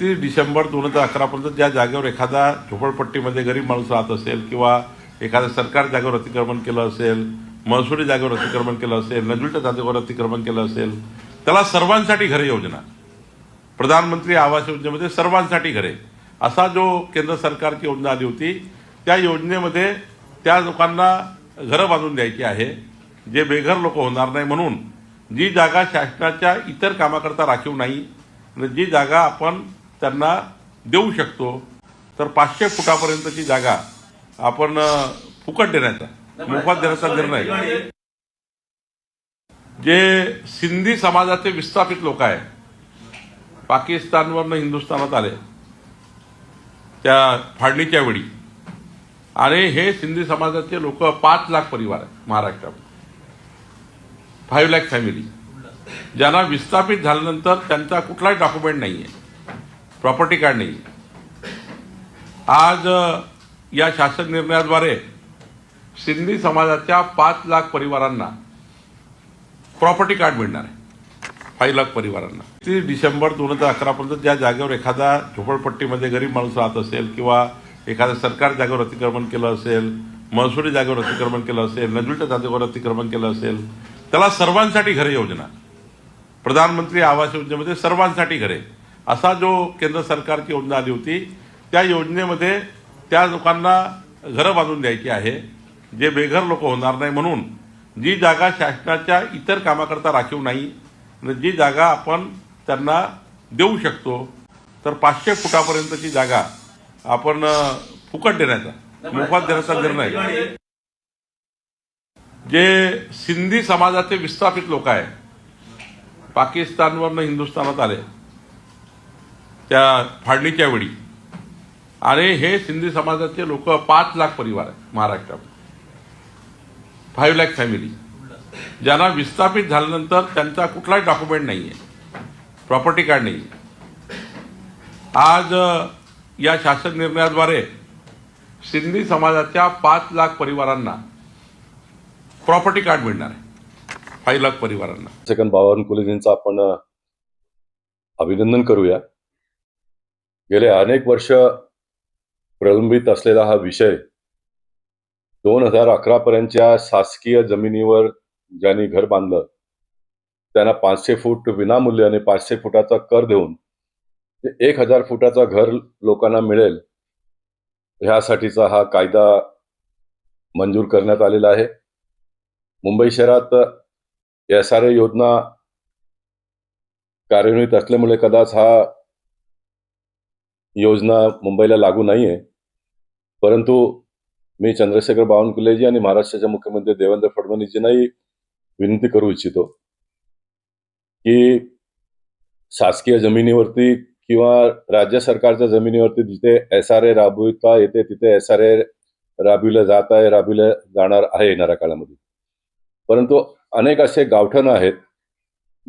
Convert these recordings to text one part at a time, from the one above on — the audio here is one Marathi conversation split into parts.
तीस डिसेंबर दोन हजार अकरापर्यंत ज्या जागेवर एखादा झोपडपट्टीमध्ये गरीब माणूस राहत असेल किंवा एखाद्या सरकार जागेवर अतिक्रमण केलं असेल महसुली जागेवर अतिक्रमण केलं असेल नजुलच्या जागेवर अतिक्रमण केलं असेल त्याला सर्वांसाठी घरे योजना. प्रधानमंत्री आवास योजनेमध्ये सर्वांसाठी घरे. असा जो केंद्र सरकारची योजना आली होती त्या योजनेमध्ये त्या लोकांना घरं बांधून द्यायची आहे. जे बेघर लोक होणार नाही म्हणून जी जागा शासनाच्या इतर कामाकरता राखीव नाही जी जागा आपण त्यांना देऊ शकतो. तर पाचशे फुटापर्यंतची जागा आपण फुकट देण्याचा मोफत देण्याचा निर्णय. जे सिंधी समाजाचे विस्थापित लोक आहे पाकिस्तानवरनं हिंदुस्थानात आले त्या फाळणीच्या वेळी. आणि हे सिंधी समाजाचे लोक पाच लाख परिवार आहेत महाराष्ट्रात फाईव्ह लाख फॅमिली ज्यांना विस्थापित झाल्यानंतर त्यांचा कुठलाही डॉक्युमेंट नाही आहे प्रॉपर्टी कार्ड नाही आज या शासन निर्णयाद्वारे सिंधी समाजाच्या पाच लाख परिवारांना प्रॉपर्टी कार्ड मिळणार आहे. फाईव्ह लाख परिवारांना. तीस डिसेंबर दोन हजार अकरापर्यंत ज्या जागेवर एखादा झोपडपट्टीमध्ये गरीब माणूस राहत असेल किंवा एखाद्या सरकार जागेवर अतिक्रमण केलं असेल महसुली जागेवर अतिक्रमण केलं असेल नजुलच्या जागेवर अतिक्रमण केलं असेल त्याला सर्वांसाठी घरे योजना. प्रधानमंत्री आवास योजनेमध्ये सर्वांसाठी घरे. असा जो केंद्र सरकारची योजना आली होती त्या योजनेमध्ये त्या लोकांना घरं बांधून द्यायची आहे. जे बेघर लोक होणार नाही म्हणून जी जागा शासनाच्या इतर कामाकरता राखीव नाही जी जागा आपण त्यांना देऊ शकतो तर पाचशे फुटापर्यंतची जागा आपण फुकट देण्याचा मोफत देण्याचा निर्णय जे सिंधी समाजाचे विस्थापित लोक आहे पाकिस्तानवरनं हिंदुस्थानात आले त्या फाळणीच्या वेळी. आणि हे सिंधी समाजाचे लोक पाच लाख परिवार आहेत महाराष्ट्रात फाईव्ह लाख फॅमिली ज्यांना विस्थापित झाल्यानंतर त्यांचा कुठलाही डॉक्युमेंट नाही आहे प्रॉपर्टी कार्ड नाही आज या शासन निर्णयाद्वारे सिंधी समाजाच्या पाच लाख परिवारांना प्रॉपर्टी कार्ड मिळणार आहे. फाईव्ह लाख परिवारांना. सेकंद बावनकुलेजींचं आपण अभिनंदन करूया. गेले अनेक वर्ष प्रलंबित असलेला हा विषय दोन हजार अकरा पर्यंतच्या शासकीय जमिनीवर ज्यांनी घर बांधलं त्यांना पाचशे फूट विनामूल्य पाचशे फुटाचा कर देऊन एक हजार फुटाचा घर लोकांना मिळेल ह्यासाठीचा हा कायदा मंजूर करण्यात आलेला आहे. मुंबई शहरात एस आर ए योजना कार्यान्वित असल्यामुळे कदाच हा योजना मुंबईला लागू नाही आहे परंतु मी चंद्रशेखर बावनकुलेजी आणि महाराष्ट्राच्या मुख्यमंत्री देवेंद्र फडणवीसजींनाही विनंती करू इच्छितो की शासकीय जमिनीवरती किंवा राज्य सरकारच्या जमिनीवरती जिथे एस आर ए राबविता येते तिथे एस आर ए राबविलं जात आहे राबविलं जाणार आहे येणाऱ्या काळामध्ये. परंतु अनेक असे गावठण आहेत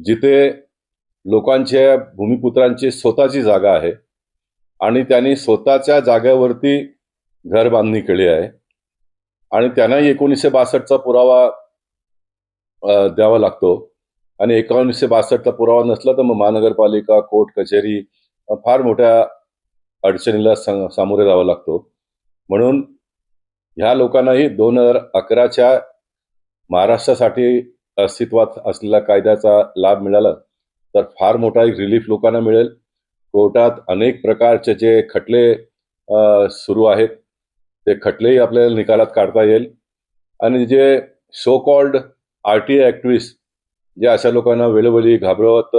जिथे लोकांच्या भूमिपुत्रांची स्वतःची जागा आहे. आणि त्यांनी स्वतःच्या जागेवरती घर बांधणी केली आहे. आणि त्यांनाही एकोणीसशे बासष्टचा पुरावा द्यावा लागतो. आणि एकोणीसशे बासष्टचा पुरावा नसला तर मग महानगरपालिका कोर्ट कचेरी फार मोठ्या अडचणीला सामोरे जावा लागतो. म्हणून ह्या लोकांनाही दोन हजार अकराच्या महाराष्ट्रासाठी अस्तित्वात असलेल्या कायद्याचा लाभ मिळाला तर फार मोठा एक रिलीफ लोकांना मिळेल. कोर्टात अनेक प्रकारचे जे खटले सुरू आहेत ते खटलेही आपल्याला निकालात काढता येईल. आणि जे so called R T activist जे अशा लोकांना वेळोवेळी घाबरवत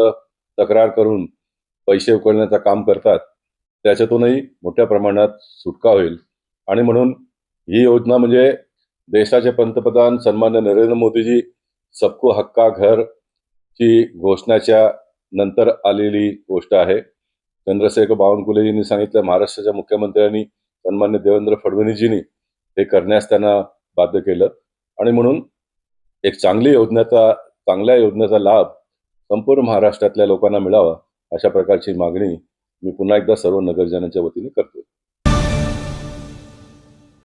तक्रार करून पैसे उकळण्याचं काम करतात त्याच्यातूनही मोठ्या प्रमाणात सुटका होईल. आणि म्हणून ही योजना म्हणजे देशाचे पंतप्रधान सन्मान्य नरेंद्र मोदीजी सबको हक्का घर ची घोषणाच्या नंतर आलेली गोष्ट आहे. चंद्रशेखर बावनकुलेजींनी सांगितलं महाराष्ट्राच्या मुख्यमंत्र्यांनी सन्मान्य देवेंद्र फडणवीसजींनी हे करण्यास त्यांना बाध्य केलं. आणि म्हणून एक चांगली योजनेचा चांगल्या योजनेचा लाभ संपूर्ण महाराष्ट्रातल्या लोकांना मिळावा अशा प्रकारची मागणी मी पुन्हा एकदा सर्व नगरजनांच्या वतीने करतोय.